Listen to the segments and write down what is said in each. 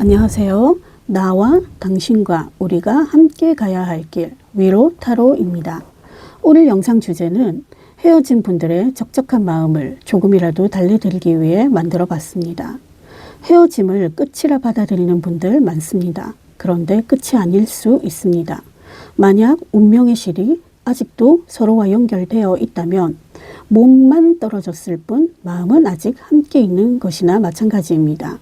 안녕하세요. 나와 당신과 우리가 함께 가야 할 길 위로 타로입니다. 오늘 영상 주제는 헤어진 분들의 적적한 마음을 조금이라도 달래드리기 위해 만들어 봤습니다. 헤어짐을 끝이라 받아들이는 분들 많습니다. 그런데 끝이 아닐 수 있습니다. 만약 운명의 실이 아직도 서로와 연결되어 있다면 몸만 떨어졌을 뿐 마음은 아직 함께 있는 것이나 마찬가지입니다.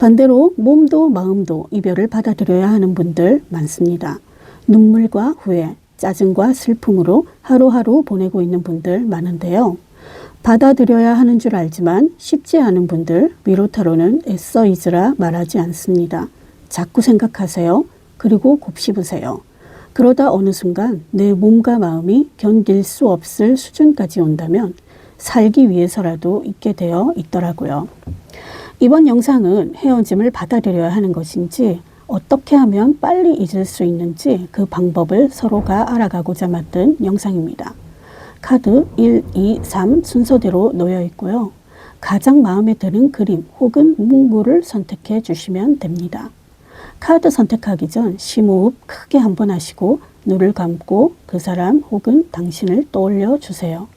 반대로 몸도 마음도 이별을 받아들여야 하는 분들 많습니다. 눈물과 후회, 짜증과 슬픔으로 하루하루 보내고 있는 분들 많은데요. 받아들여야 하는 줄 알지만 쉽지 않은 분들 위로타로는 애써 잊으라 말하지 않습니다. 자꾸 생각하세요. 그리고 곱씹으세요. 그러다 어느 순간 내 몸과 마음이 견딜 수 없을 수준까지 온다면 살기 위해서라도 있게 되어 있더라고요. 이번 영상은 헤어짐을 받아들여야 하는 것인지 어떻게 하면 빨리 잊을 수 있는지 그 방법을 서로가 알아가고자 만든 영상입니다. 카드 1, 2, 3 순서대로 놓여 있고요. 가장 마음에 드는 그림 혹은 문구를 선택해 주시면 됩니다. 카드 선택하기 전 심호흡 크게 한번 하시고 눈을 감고 그 사람 혹은 당신을 떠올려 주세요.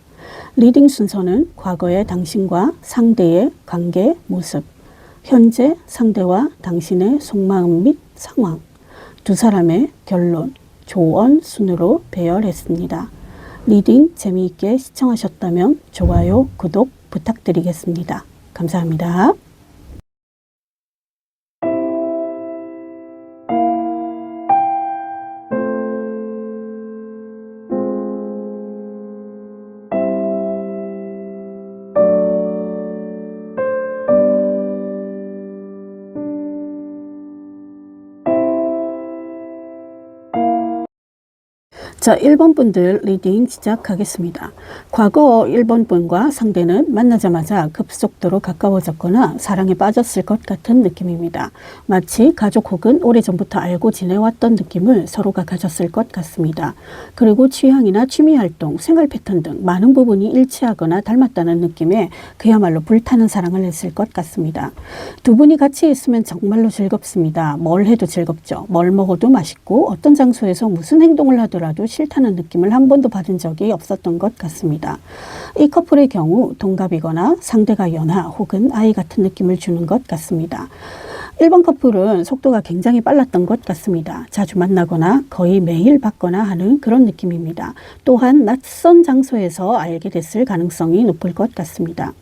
리딩 순서는 과거의 당신과 상대의 관계 모습, 현재 상대와 당신의 속마음 및 상황, 두 사람의 결론, 조언 순으로 배열했습니다. 리딩 재미있게 시청하셨다면 좋아요, 구독 부탁드리겠습니다. 감사합니다. 자, 1번 분들 리딩 시작하겠습니다. 과거 1번 분과 상대는 만나자마자 급속도로 가까워졌거나 사랑에 빠졌을 것 같은 느낌입니다. 마치 가족 혹은 오래전부터 알고 지내왔던 느낌을 서로가 가졌을 것 같습니다. 그리고 취향이나 취미 활동, 생활 패턴 등 많은 부분이 일치하거나 닮았다는 느낌에 그야말로 불타는 사랑을 했을 것 같습니다. 두 분이 같이 있으면 정말로 즐겁습니다. 뭘 해도 즐겁죠. 뭘 먹어도 맛있고 어떤 장소에서 무슨 행동을 하더라도 싫다는 느낌을 한 번도 받은 적이 없었던 것 같습니다. 이 커플의 경우 동갑이거나 상대가 연하 혹은 아이 같은 느낌을 주는 것 같습니다. 1번 커플은 속도가 굉장히 빨랐던 것 같습니다. 자주 만나거나 거의 매일 봤거나 하는 그런 느낌입니다. 또한 낯선 장소에서 알게 됐을 가능성이 높을 것 같습니다.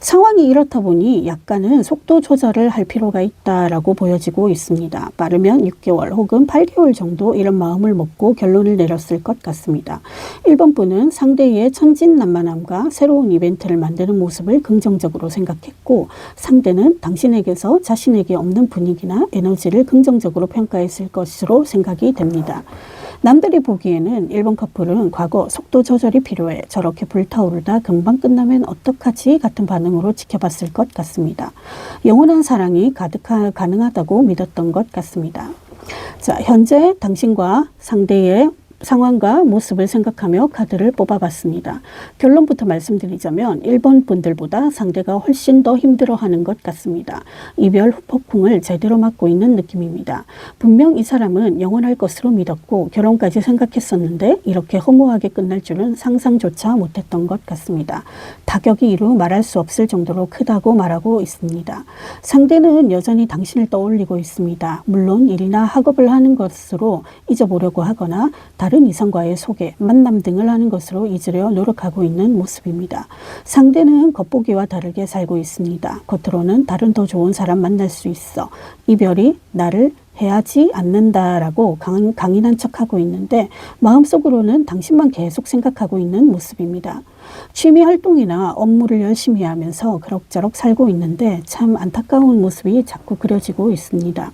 상황이 이렇다 보니 약간은 속도 조절을 할 필요가 있다라고 보여지고 있습니다. 빠르면 6개월 혹은 8개월 정도 이런 마음을 먹고 결론을 내렸을 것 같습니다. 1번 분은 상대의 천진난만함과 새로운 이벤트를 만드는 모습을 긍정적으로 생각했고 상대는 당신에게서 자신에게 없는 분위기나 에너지를 긍정적으로 평가했을 것으로 생각이 됩니다. 남들이 보기에는 1번 커플은 과거 속도 조절이 필요해 저렇게 불타오르다 금방 끝나면 어떡하지 같은 반응으로 지켜봤을 것 같습니다. 영원한 사랑이 가득하, 가능하다고 믿었던 것 같습니다. 자, 현재 당신과 상대의 상황과 모습을 생각하며 카드를 뽑아봤습니다. 결론부터 말씀드리자면 1번 분들보다 상대가 훨씬 더 힘들어하는 것 같습니다. 이별 후폭풍을 제대로 맞고 있는 느낌입니다. 분명 이 사람은 영원할 것으로 믿었고 결혼까지 생각했었는데 이렇게 허무하게 끝날 줄은 상상조차 못했던 것 같습니다. 타격이 이루 말할 수 없을 정도로 크다고 말하고 있습니다. 상대는 여전히 당신을 떠올리고 있습니다. 물론 일이나 학업을 하는 것으로 잊어보려고 하거나 다른 이성과의 소개, 만남 등을 하는 것으로 잊으려 노력하고 있는 모습입니다. 상대는 겉보기와 다르게 살고 있습니다. 겉으로는 다른 더 좋은 사람 만날 수 있어. 이별이 나를 해하지 않는다라고 강, 강인한 척하고 있는데 마음속으로는 당신만 계속 생각하고 있는 모습입니다. 취미 활동이나 업무를 열심히 하면서 그럭저럭 살고 있는데 참 안타까운 모습이 자꾸 그려지고 있습니다.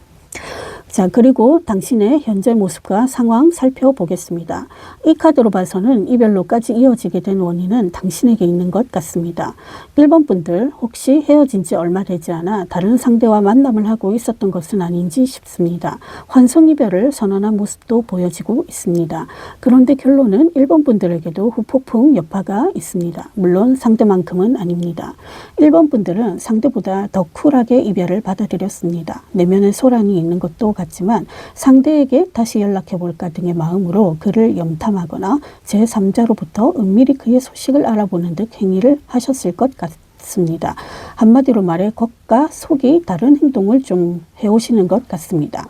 자, 그리고 당신의 현재 모습과 상황 살펴보겠습니다. 이 카드로 봐서는 이별로까지 이어지게 된 원인은 당신에게 있는 것 같습니다. 1번 분들 혹시 헤어진 지 얼마 되지 않아 다른 상대와 만남을 하고 있었던 것은 아닌지 싶습니다. 환송 이별을 선언한 모습도 보여지고 있습니다. 그런데 결론은 1번 분들에게도 후폭풍 여파가 있습니다. 물론 상대만큼은 아닙니다. 1번 분들은 상대보다 더 쿨하게 이별을 받아들였습니다. 내면에 소란이 있는 것도 같 지만 상대에게 다시 연락해 볼까 등의 마음으로 그를 염탐하거나 제3자로부터 은밀히 그의 소식을 알아보는 듯 행위를 하셨을 것 같습니다. 한마디로 말해 겉과 속이 다른 행동을 좀 해오시는 것 같습니다.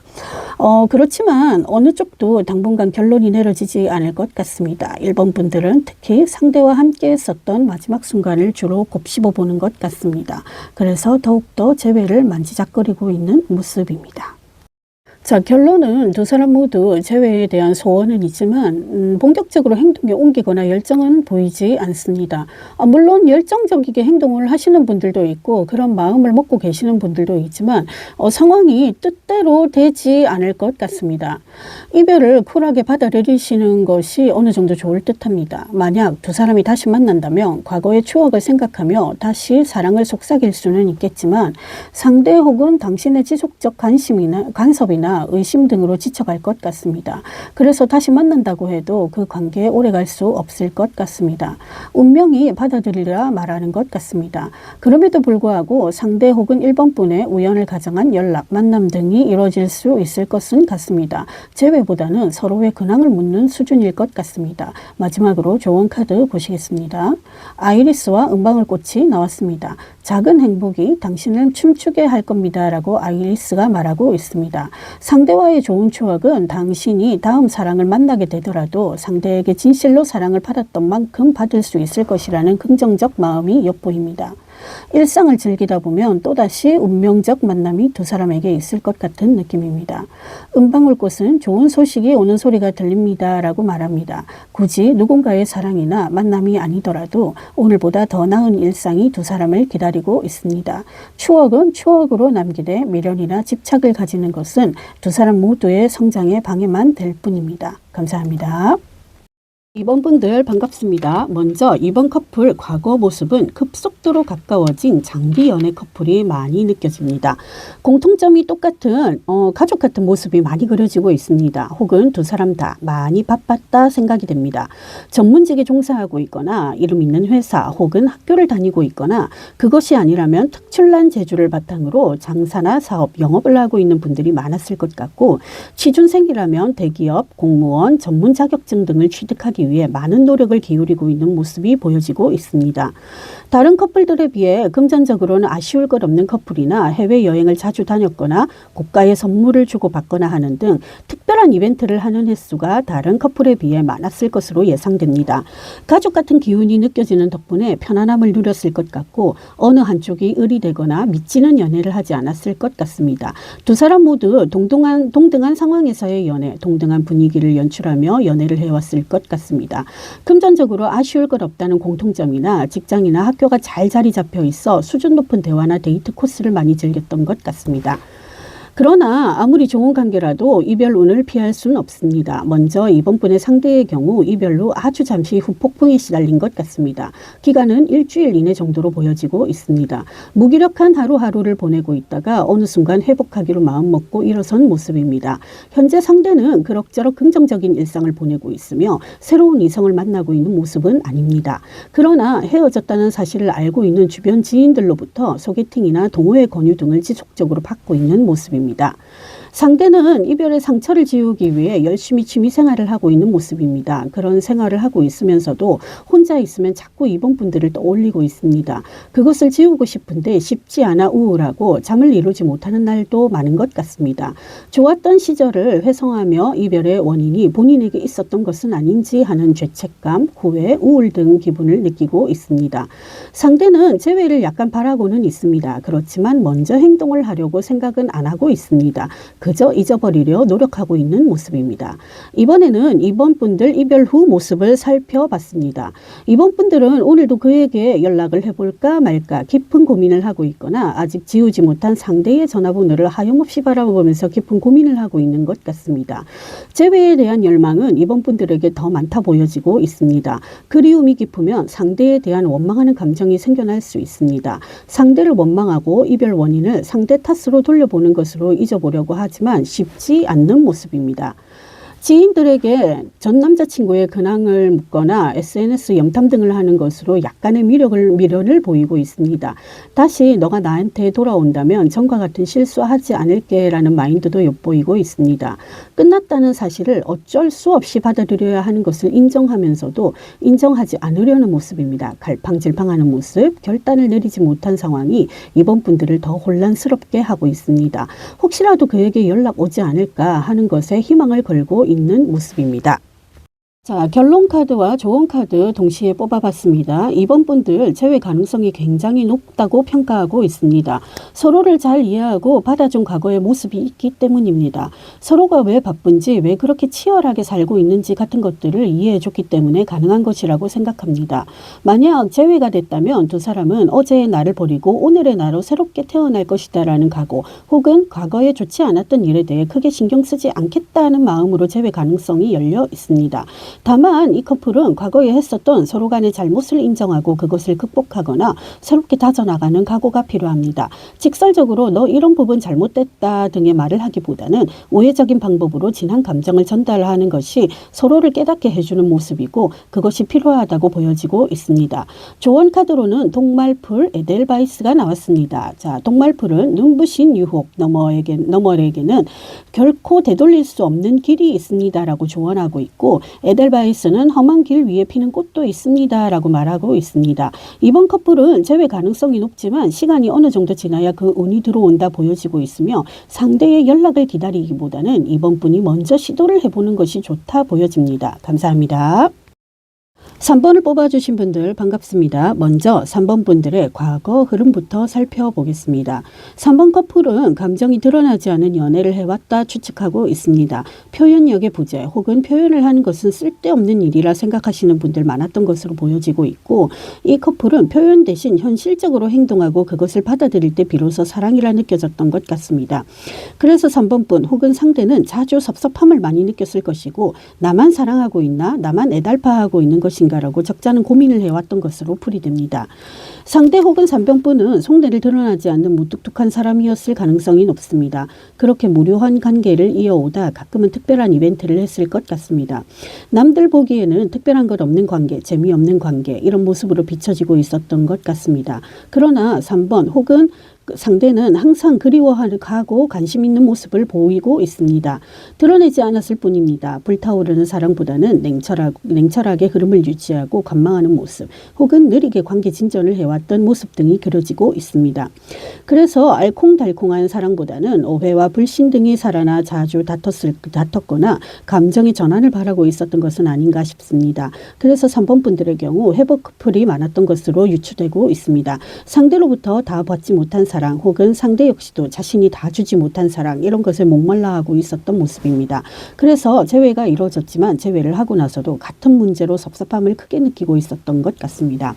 어, 그렇지만 어느 쪽도 당분간 결론이 내려지지 않을 것 같습니다. 1번 분들은 특히 상대와 함께 했었던 마지막 순간을 주로 곱씹어 보는 것 같습니다. 그래서 더욱더 재회를 만지작거리고 있는 모습입니다. 자, 결론은 두 사람 모두 재회에 대한 소원은 있지만 음, 본격적으로 행동에 옮기거나 열정은 보이지 않습니다. 아, 물론 열정적이게 행동을 하시는 분들도 있고 그런 마음을 먹고 계시는 분들도 있지만 어, 상황이 뜻대로 되지 않을 것 같습니다. 이별을 쿨하게 받아들이시는 것이 어느 정도 좋을 듯합니다. 만약 두 사람이 다시 만난다면 과거의 추억을 생각하며 다시 사랑을 속삭일 수는 있겠지만 상대 혹은 당신의 지속적 관심이나 간섭이나 의심 등으로 지쳐갈 것 같습니다. 그래서 다시 만난다고 해도 그 관계에 오래 갈 수 없을 것 같습니다. 운명이 받아들이라 말하는 것 같습니다. 그럼에도 불구하고 상대 혹은 1번 분의 우연을 가정한 연락, 만남 등이 이루어질 수 있을 것은 같습니다. 재회보다는 서로의 근황을 묻는 수준일 것 같습니다. 마지막으로 조언 카드 보시겠습니다. 아이리스와 은방울 꽃이 나왔습니다. 작은 행복이 당신을 춤추게 할 겁니다. 라고 아이리스가 말하고 있습니다. 상대와의 좋은 추억은 당신이 다음 사랑을 만나게 되더라도 상대에게 진실로 사랑을 받았던 만큼 받을 수 있을 것이라는 긍정적 마음이 엿보입니다. 일상을 즐기다 보면 또다시 운명적 만남이 두 사람에게 있을 것 같은 느낌입니다. 은방울꽃은 좋은 소식이 오는 소리가 들립니다. 라고 말합니다. 굳이 누군가의 사랑이나 만남이 아니더라도 오늘보다 더 나은 일상이 두 사람을 기다리고 있습니다. 추억은 추억으로 남기되 미련이나 집착을 가지는 것은 두 사람 모두의 성장에 방해만 될 뿐입니다. 감사합니다. 이번 분들 반갑습니다. 먼저 이번 커플 과거 모습은 급속도로 가까워진 장기 연애 커플이 많이 느껴집니다. 공통점이 똑같은 어, 가족 같은 모습이 많이 그려지고 있습니다. 혹은 두 사람 다 많이 바빴다 생각이 됩니다. 전문직에 종사하고 있거나 이름 있는 회사 혹은 학교를 다니고 있거나 그것이 아니라면 특출난 재주를 바탕으로 장사나 사업, 영업을 하고 있는 분들이 많았을 것 같고 취준생이라면 대기업, 공무원, 전문 자격증 등을 취득하기 위해 많은 노력을 기울이고 있는 모습이 보여지고 있습니다. 다른 커플들에 비해 금전적으로는 아쉬울 것 없는 커플이나 해외 여행을 자주 다녔거나 고가의 선물을 주고 받거나 하는 등 특별한 이벤트를 하는 횟수가 다른 커플에 비해 많았을 것으로 예상됩니다. 가족 같은 기운이 느껴지는 덕분에 편안함을 누렸을 것 같고 어느 한쪽이 의리되거나 미치는 연애를 하지 않았을 것 같습니다. 두 사람 모두 동등한, 동등한 상황에서의 연애, 동등한 분위기를 연출하며 연애를 해왔을 것 같습니다. 금전적으로 아쉬울 것 없다는 공통점이나 직장이나 학교가 잘 자리 잡혀 있어 수준 높은 대화나 데이트 코스를 많이 즐겼던 것 같습니다. 그러나 아무리 좋은 관계라도 이별 운을 피할 수는 없습니다. 먼저 이번 분의 상대의 경우 이별로 아주 잠시 후 폭풍에 시달린 것 같습니다. 기간은 일주일 이내 정도로 보여지고 있습니다. 무기력한 하루하루를 보내고 있다가 어느 순간 회복하기로 마음먹고 일어선 모습입니다. 현재 상대는 그럭저럭 긍정적인 일상을 보내고 있으며 새로운 이성을 만나고 있는 모습은 아닙니다. 그러나 헤어졌다는 사실을 알고 있는 주변 지인들로부터 소개팅이나 동호회 권유 등을 지속적으로 받고 있는 모습입니다. 있습니다. 상대는 이별의 상처를 지우기 위해 열심히 취미 생활을 하고 있는 모습입니다. 그런 생활을 하고 있으면서도 혼자 있으면 자꾸 이번 분들을 떠올리고 있습니다. 그것을 지우고 싶은데 쉽지 않아 우울하고 잠을 이루지 못하는 날도 많은 것 같습니다. 좋았던 시절을 회상하며 이별의 원인이 본인에게 있었던 것은 아닌지 하는 죄책감, 후회, 우울 등 기분을 느끼고 있습니다. 상대는 재회를 약간 바라고는 있습니다. 그렇지만 먼저 행동을 하려고 생각은 안 하고 있습니다. 그저 잊어버리려 노력하고 있는 모습입니다. 이번에는 이번 분들 이별 후 모습을 살펴봤습니다. 이번 분들은 오늘도 그에게 연락을 해볼까 말까 깊은 고민을 하고 있거나 아직 지우지 못한 상대의 전화번호를 하염없이 바라보면서 깊은 고민을 하고 있는 것 같습니다. 재회에 대한 열망은 이번 분들에게 더 많다 보여지고 있습니다. 그리움이 깊으면 상대에 대한 원망하는 감정이 생겨날 수 있습니다. 상대를 원망하고 이별 원인을 상대 탓으로 돌려보는 것으로 잊어보려고 하지만 쉽지 않는 모습입니다. 지인들에게 전 남자친구의 근황을 묻거나 SNS 염탐 등을 하는 것으로 약간의 미력을, 미련을 보이고 있습니다. 다시 너가 나한테 돌아온다면 전과 같은 실수하지 않을게 라는 마인드도 엿보이고 있습니다. 끝났다는 사실을 어쩔 수 없이 받아들여야 하는 것을 인정하면서도 인정하지 않으려는 모습입니다. 갈팡질팡하는 모습, 결단을 내리지 못한 상황이 이번 분들을 더 혼란스럽게 하고 있습니다. 혹시라도 그에게 연락 오지 않을까 하는 것에 희망을 걸고 있는 모습입니다. 자, 결론 카드와 조언 카드 동시에 뽑아봤습니다. 이번 분들 재회 가능성이 굉장히 높다고 평가하고 있습니다. 서로를 잘 이해하고 받아준 과거의 모습이 있기 때문입니다. 서로가 왜 바쁜지, 왜 그렇게 치열하게 살고 있는지 같은 것들을 이해해줬기 때문에 가능한 것이라고 생각합니다. 만약 재회가 됐다면 두 사람은 어제의 나를 버리고 오늘의 나로 새롭게 태어날 것이다라는 각오, 혹은 과거에 좋지 않았던 일에 대해 크게 신경 쓰지 않겠다는 마음으로 재회 가능성이 열려 있습니다. 다만 이 커플은 과거에 했었던 서로 간의 잘못을 인정하고 그것을 극복하거나 새롭게 다져나가는 각오가 필요합니다. 직설적으로 너 이런 부분 잘못됐다 등의 말을 하기보다는 우회적인 방법으로 진한 감정을 전달하는 것이 서로를 깨닫게 해주는 모습이고 그것이 필요하다고 보여지고 있습니다. 조언 카드로는 동말풀 에델바이스가 나왔습니다. 자, 동말풀은 눈부신 유혹 너머에게 너머에게는 결코 되돌릴 수 없는 길이 있습니다라고 조언하고 있고 에델 바이스는 험한 길 위에 피는 꽃도 있습니다 라고 말하고 있습니다. 이번 커플은 재회 가능성이 높지만 시간이 어느 정도 지나야 그 운이 들어온다 보여지고 있으며 상대의 연락을 기다리기보다는 이번 분이 먼저 시도를 해보는 것이 좋다 보여집니다. 감사합니다. 3번을 뽑아주신 분들 반갑습니다. 먼저 3번 분들의 과거 흐름부터 살펴보겠습니다. 3번 커플은 감정이 드러나지 않은 연애를 해왔다 추측하고 있습니다. 표현력의 부재 혹은 표현을 하는 것은 쓸데없는 일이라 생각하시는 분들 많았던 것으로 보여지고 있고 이 커플은 표현 대신 현실적으로 행동하고 그것을 받아들일 때 비로소 사랑이라 느껴졌던 것 같습니다. 그래서 3번 분 혹은 상대는 자주 섭섭함을 많이 느꼈을 것이고 나만 사랑하고 있나 나만 애달파하고 있는 것인가 라고 적잖은 고민을 해왔던 것으로 풀이됩니다. 상대 혹은 산병분은 속내를 드러나지 않는 무뚝뚝한 사람이었을 가능성이 높습니다. 그렇게 무료한 관계를 이어오다 가끔은 특별한 이벤트를 했을 것 같습니다. 남들 보기에는 특별한 것 없는 관계, 재미없는 관계 이런 모습으로 비춰지고 있었던 것 같습니다. 그러나 3번 혹은 그 상대는 항상 그리워하고 관심 있는 모습을 보이고 있습니다. 드러내지 않았을 뿐입니다. 불타오르는 사랑보다는 냉철하, 냉철하게 흐름을 유지하고 관망하는 모습 혹은 느리게 관계 진전을 해왔던 모습 등이 그려지고 있습니다. 그래서 알콩달콩한 사랑보다는 오해와 불신 등이 살아나 자주 다퉜을, 다퉜거나 감정의 전환을 바라고 있었던 것은 아닌가 싶습니다. 그래서 3번 분들의 경우 회복 커플이 많았던 것으로 유추되고 있습니다. 상대로부터 다 받지 못한 사랑 혹은 상대 역시도 자신이 다 주지 못한 사랑 이런 것을 목말라하고 있었던 모습입니다. 그래서 재회가 이루어졌지만 재회를 하고 나서도 같은 문제로 섭섭함을 크게 느끼고 있었던 것 같습니다.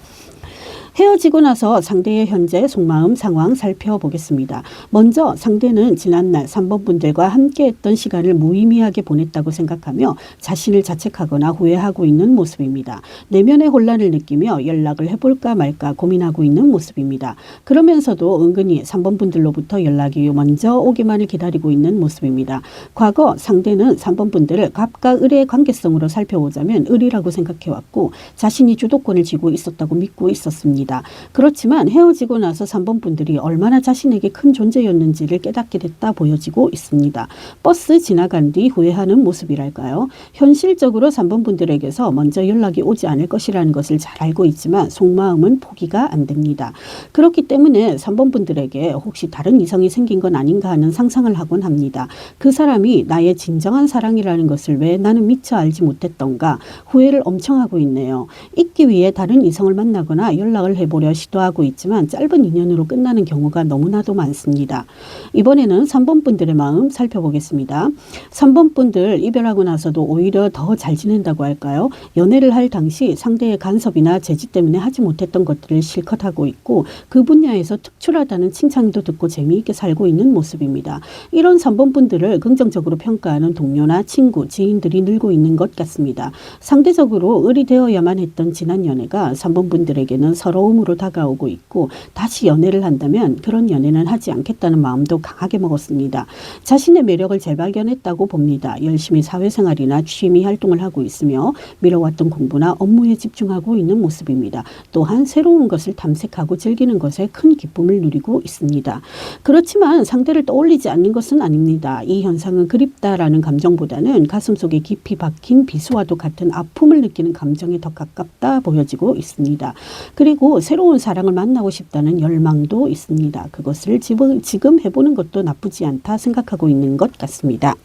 헤어지고 나서 상대의 현재 속마음 상황 살펴보겠습니다. 먼저 상대는 지난날 3번 분들과 함께했던 시간을 무의미하게 보냈다고 생각하며 자신을 자책하거나 후회하고 있는 모습입니다. 내면의 혼란을 느끼며 연락을 해볼까 말까 고민하고 있는 모습입니다. 그러면서도 은근히 3번 분들로부터 연락이 먼저 오기만을 기다리고 있는 모습입니다. 과거 상대는 3번 분들을 갑과 을의 관계성으로 살펴보자면 을이라고 생각해왔고 자신이 주도권을 쥐고 있었다고 믿고 있었습니다. 있습니다. 그렇지만 헤어지고 나서 3번 분들이 얼마나 자신에게 큰 존재였는지를 깨닫게 됐다 보여지고 있습니다. 버스 지나간 뒤 후회하는 모습이랄까요. 현실적으로 3번 분들에게서 먼저 연락이 오지 않을 것이라는 것을 잘 알고 있지만 속마음은 포기가 안 됩니다. 그렇기 때문에 3번 분들에게 혹시 다른 이성이 생긴 건 아닌가 하는 상상을 하곤 합니다. 그 사람이 나의 진정한 사랑이라는 것을 왜 나는 미처 알지 못했던가 후회를 엄청 하고 있네요. 잊기 위해 다른 이성을 만나거나 연락을 해보려 시도하고 있지만 짧은 인연으로 끝나는 경우가 너무나도 많습니다. 이번에는 3번 분들의 마음 살펴보겠습니다. 3번 분들 이별하고 나서도 오히려 더 잘 지낸다고 할까요? 연애를 할 당시 상대의 간섭이나 제지 때문에 하지 못했던 것들을 실컷 하고 있고 그 분야에서 특출하다는 칭찬도 듣고 재미있게 살고 있는 모습입니다. 이런 3번 분들을 긍정적으로 평가하는 동료나 친구, 지인들이 늘고 있는 것 같습니다. 상대적으로 을이 되어야만 했던 지난 연애가 3번 분들에게는 서 러움으로 다가오고 있고 다시 연애를 한다면 그런 연애는 하지 않겠다는 마음도 강하게 먹었습니다. 자신의 매력을 재발견했다고 봅니다. 열심히 사회생활이나 취미 활동을 하고 있으며 미뤄왔던 공부나 업무에 집중하고 있는 모습입니다. 또한 새로운 것을 탐색하고 즐기는 것에 큰 기쁨을 누리고 있습니다. 그렇지만 상대를 떠올리지 않는 것은 아닙니다. 이 현상은 그립다라는 감정보다는 가슴속에 깊이 박힌 비수와도 같은 아픔을 느끼는 감정에 더 가깝다 보여지고 있습니다. 그리고 새로운 사랑을 만나고 싶다는 열망도 있습니다. 그것을 지금 해보는 것도 나쁘지 않다 생각하고 있는 것 같습니다.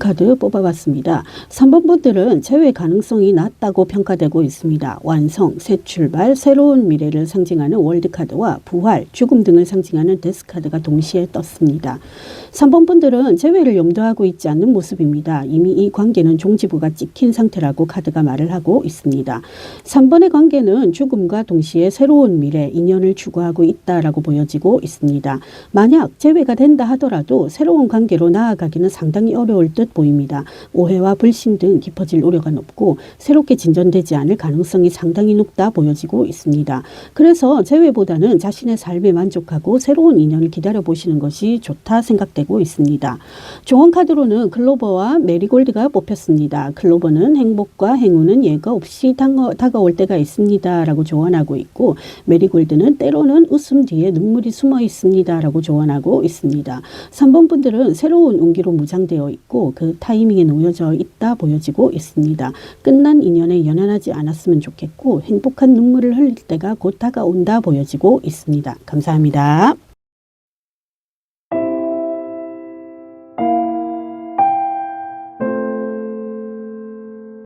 카드 뽑아봤습니다. 3번 분들은 재회 가능성이 낮다고 평가되고 있습니다. 완성, 새 출발, 새로운 미래를 상징하는 월드카드와 부활, 죽음 등을 상징하는 데스카드가 동시에 떴습니다. 3번 분들은 재회를 염두하고 있지 않는 모습입니다. 이미 이 관계는 종지부가 찍힌 상태라고 카드가 말을 하고 있습니다. 3번의 관계는 죽음과 동시에 새로운 미래, 인연을 추구하고 있다라고 보여지고 있습니다. 만약 재회가 된다 하더라도 새로운 관계로 나아가기는 상당히 어려울 듯 보입니다. 오해와 불신 등 깊어질 우려가 높고 새롭게 진전되지 않을 가능성이 상당히 높다 보여지고 있습니다. 그래서 재회보다는 자신의 삶에 만족하고 새로운 인연을 기다려 보시는 것이 좋다 생각 되고 있습니다. 종원 카드로는 클로버와 메리골드가 뽑혔습니다. 클로버는 행복과 행운은 예가 없이 다가- 다가올 때가 있습니다 라고 조언하고 있고 메리골드는 때로는 웃음 뒤에 눈물이 숨어 있습니다 라고 조언하고 있습니다. 3번 분들은 새로운 운기로 무장되어 있고 그 타이밍에 놓여져 있다 보여지고 있습니다. 끝난 인연에 연연하지 않았으면 좋겠고 행복한 눈물을 흘릴 때가 곧 다가온다 보여지고 있습니다. 감사합니다.